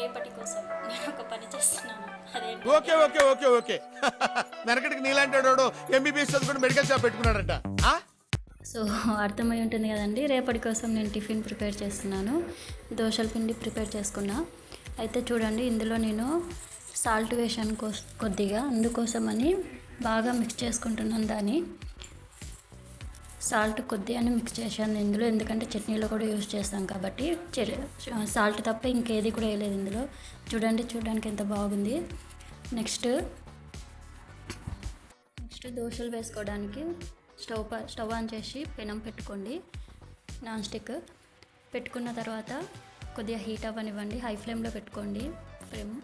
రేపటి కోసం నేను ఒక పని చేస్తున్నాను. Okay okay okay okay. వెనకటికి నీలాంటి వాడు ఎంబీబీఎస్ చదువుకుని మెడికల్ షాప్ పెట్టుకున్నాడంట. ఆ? సో అర్థమై ఉంటుంది కదండి రేపటి కోసం నేను టిఫిన్ ప్రిపేర్ చేస్తున్నాను. దోశల పిండి ప్రిపేర్ చేసుకున్నా. అయితే చూడండి ఇందులో నేను సాల్ట్ వేసాను కొద్దిగా. అందుకోసమని బాగా మిక్స్ చేసుకుంటున్నాను దాన్ని. సాల్ట్ కొద్దిగానే మిక్స్ చేశాను ఇందులో. ఎందుకంటే చట్నీలో కూడా యూజ్ చేస్తాం కాబట్టి సాల్ట్ తప్ప ఇంకేది కూడా వేయలేదు ఇందులో. చూడండి చూడడానికి ఎంత బాగుంది. నెక్స్ట్ నెక్స్ట్ దోశలు వేసుకోవడానికి స్టవ్ స్టవ్ ఆన్ చేసి పెనం పెట్టుకోండి. Non stick. పెట్టుకున్న తర్వాత కొద్దిగా హీట్ అవ్వనివ్వండి. హై ఫ్లేమ్లో పెట్టుకోండి. ఫ్లేమ్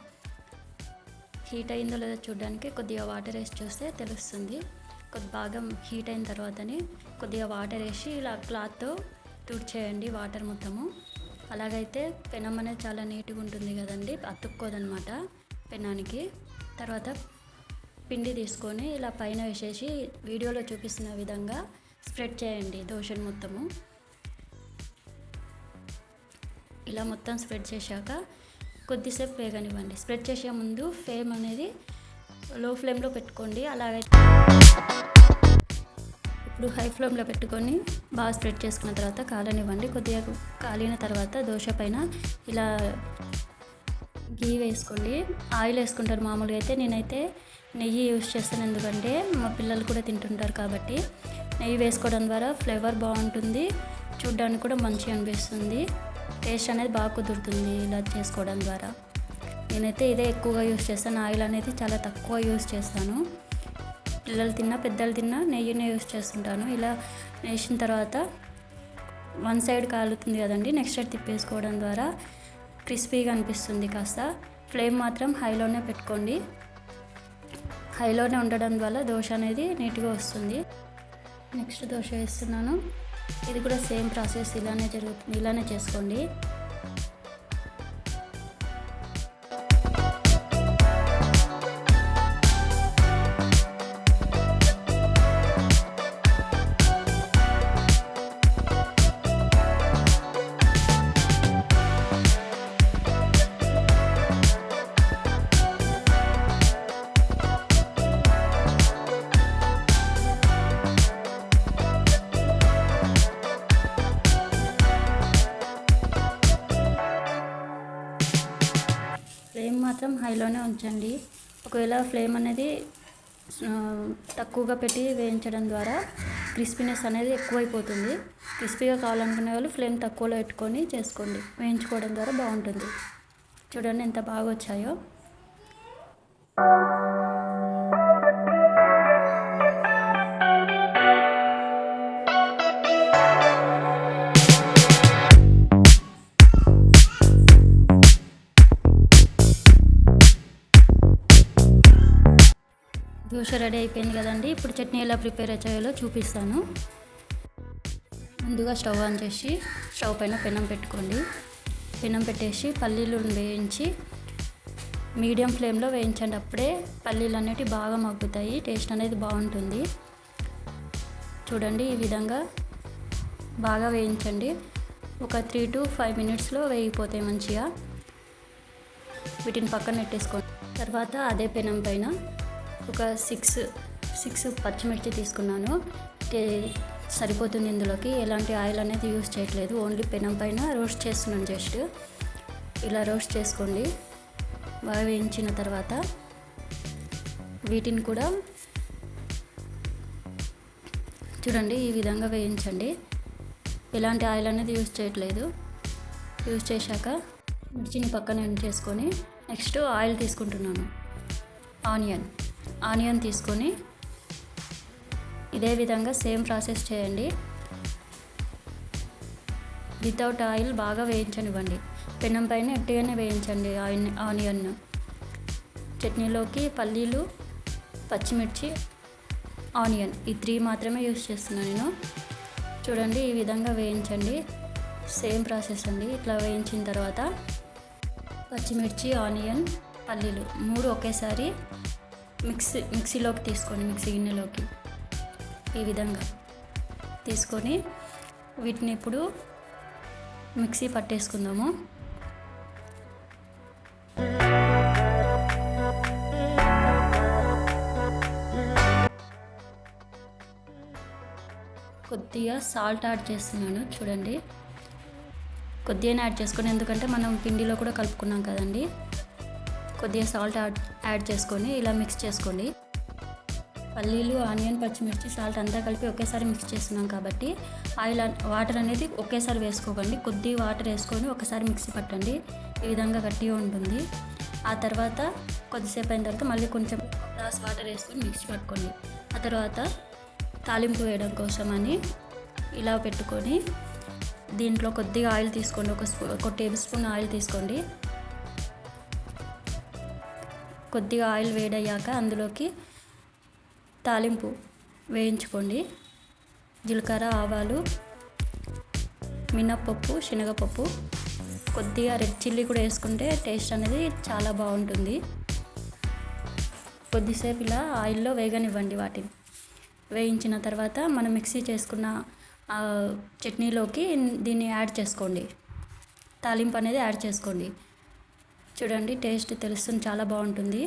హీట్ అయిందో లేదో చూడడానికి కొద్దిగా వాటర్ వేసి చూస్తే తెలుస్తుంది. కొద్ది బాగా హీట్ అయిన తర్వాతని కొద్దిగా వాటర్ వేసి ఇలా క్లాత్తో తుడిచేయండి వాటర్ మొత్తము. అలాగైతే పెనం అనేది చాలా నీట్గా ఉంటుంది కదండి అతుక్కోదనమాట పెనానికి. తర్వాత పిండి తీసుకొని ఇలా పైన వేసేసి వీడియోలో చూపిస్తున్న విధంగా స్ప్రెడ్ చేయండి దోశను మొత్తము. ఇలా మొత్తం స్ప్రెడ్ చేశాక కొద్దిసేపు వేగనివ్వండి. స్ప్రెడ్ చేసే ముందు ఫ్లేమ్ అనేది లో ఫ్లేమ్లో పెట్టుకోండి. అలాగైతే ఇప్పుడు హై ఫ్లేమ్లో పెట్టుకొని బాగా స్ప్రెడ్ చేసుకున్న తర్వాత కాలనివ్వండి. కొద్దిగా కాలిన తర్వాత దోశ పైన ఇలా గీ వేసుకోండి. ఆయిల్ వేసుకుంటారు మామూలుగా అయితే. నేనైతే నెయ్యి యూస్ చేస్తాను ఎందుకంటే మా పిల్లలు కూడా తింటుంటారు కాబట్టి నెయ్యి వేసుకోవడం ద్వారా ఫ్లేవర్ బాగుంటుంది. చూడ్డానికి కూడా మంచిగా అనిపిస్తుంది. టేస్ట్ అనేది బాగా కుదురుతుంది ఇలా చేసుకోవడం ద్వారా. నేనైతే ఇదే ఎక్కువగా యూస్ చేస్తాను. ఆయిల్ అనేది చాలా తక్కువ యూస్ చేస్తాను. పిల్లలు తిన్నా పెద్దలు తిన్నా నెయ్యినే యూస్ చేస్తుంటాను. ఇలా వేసిన తర్వాత వన్ సైడ్ కాలుతుంది కదండి నెక్స్ట్ సైడ్ తిప్పేసుకోవడం ద్వారా క్రిస్పీగా అనిపిస్తుంది కాస్త. ఫ్లేమ్ మాత్రం హైలోనే పెట్టుకోండి. హైలోనే ఉండడం వల్ల దోశ అనేది నీట్గా వస్తుంది. నెక్స్ట్ దోశ వేస్తున్నాను. ఇది కూడా సేమ్ ప్రాసెస్ ఇలానే జరుగుతుంది ఇలానే చేసుకోండి. మాత్రం హైలోనే ఉంచండి. ఒకవేళ ఫ్లేమ్ అనేది తక్కువగా పెట్టి వేయించడం ద్వారా క్రిస్పీనెస్ అనేది ఎక్కువైపోతుంది. క్రిస్పీగా కావాలనుకునే వాళ్ళు ఫ్లేమ్ తక్కువలో పెట్టుకొని చేసుకోండి. వేయించుకోవడం ద్వారా బాగుంటుంది. చూడండి ఎంత బాగా వచ్చాయో. దోశ రెడీ అయిపోయింది కదండి. ఇప్పుడు చట్నీ ఎలా ప్రిపేర్ చేయాలో చూపిస్తాను. ముందుగా స్టవ్ ఆన్ చేసి స్టవ్ పైన పెనం పెట్టుకోండి. పెనం పెట్టేసి పల్లీలు వేయించి మీడియం ఫ్లేమ్లో వేయించండి. అప్పుడే పల్లీలు అనేటివి బాగా మగ్గుతాయి. టేస్ట్ అనేది బాగుంటుంది. చూడండి ఈ విధంగా బాగా వేయించండి. ఒక త్రీ టు ఫైవ్ మినిట్స్లో వేగిపోతాయి మంచిగా. వీటిని పక్కన పెట్టేసుకోండి. తర్వాత అదే పెనం పైన ఒక సిక్స్ సిక్స్ పచ్చిమిర్చి తీసుకున్నాను. సరిపోతుంది ఇందులోకి. ఎలాంటి ఆయిల్ అనేది యూస్ చేయట్లేదు. ఓన్లీ పెనం పైన రోస్ట్ చేస్తున్నాను జస్ట్. ఇలా రోస్ట్ చేసుకోండి. బాగా వేయించిన తర్వాత వీటిని కూడా చూడండి ఈ విధంగా వేయించండి. ఎలాంటి ఆయిల్ అనేది యూస్ చేయట్లేదు. యూస్ చేశాక మిర్చిని పక్కన ఎండ్ చేసుకొని నెక్స్ట్ ఆయిల్ తీసుకుంటున్నాను. ఆనియన్. ఆనియన్ తీసుకొని ఇదే విధంగా సేమ్ ప్రాసెస్ చేయండి. వితౌట్ ఆయిల్ బాగా వేయించనివ్వండి. పెనం పైన ఎట్టిగానే వేయించండి ఆయిన్ ఆనియన్ చట్నీలోకి పల్లీలు పచ్చిమిర్చి ఆనియన్ ఈ త్రీ మాత్రమే యూస్ చేస్తున్నాను నేను. చూడండి ఈ విధంగా వేయించండి. సేమ్ ప్రాసెస్ అండి. ఇట్లా వేయించిన తర్వాత పచ్చిమిర్చి ఆనియన్ పల్లీలు మూడు ఒకేసారి మిక్సీ మిక్సీలోకి తీసుకొని మిక్సీ గిన్నెలోకి ఈ విధంగా తీసుకొని వీటిని ఇప్పుడు మిక్సీ పట్టేసుకుందాము. కొద్దిగా సాల్ట్ యాడ్ చేస్తున్నాను చూడండి. కొద్దిగా యాడ్ చేసుకొని ఎందుకంటే మనం పిండిలో కూడా కలుపుకున్నాం కదండీ. కొద్దిగా సాల్ట్ యాడ్ యాడ్ చేసుకొని ఇలా మిక్స్ చేసుకోండి పల్లీలు ఆనియన్ పచ్చిమిర్చి సాల్ట్ అంతా కలిపి ఒకేసారి మిక్స్ చేస్తున్నాం కాబట్టి ఆయిల్ వాటర్ అనేది ఒకేసారి వేసుకోకండి. కొద్ది వాటర్ వేసుకొని ఒకసారి మిక్సీ పట్టండి. ఈ విధంగా గట్టిగా ఉంటుంది. ఆ తర్వాత కొద్దిసేపు అయిన తర్వాత మళ్ళీ కొంచెం గ్లాస్ వాటర్ వేసుకొని మిక్స్ పట్టుకోండి. ఆ తర్వాత తాలింపు వేయడం కోసమని ఇలా పెట్టుకొని దీంట్లో కొద్దిగా ఆయిల్ తీసుకోండి. ఒక స్పూ ఒక టేబుల్ స్పూన్ ఆయిల్ తీసుకోండి. కొద్దిగా ఆయిల్ వేడయ్యాక అందులోకి తాలింపు వేయించుకోండి. జీలకర్ర ఆవాలు మినప్పప్పు శనగపప్పు కొద్దిగా రెడ్ చిల్లీ కూడా వేసుకుంటే టేస్ట్ అనేది చాలా బాగుంటుంది. కొద్దిసేపు ఇలా ఆయిల్లో వేగనివ్వండి వాటిని. వేయించిన తర్వాత మనం మిక్సీ చేసుకున్న చట్నీలోకి దీన్ని యాడ్ చేసుకోండి. తాలింపు అనేది యాడ్ చేసుకోండి. చూడండి టేస్ట్ తెలుస్తుంది చాలా బాగుంటుంది.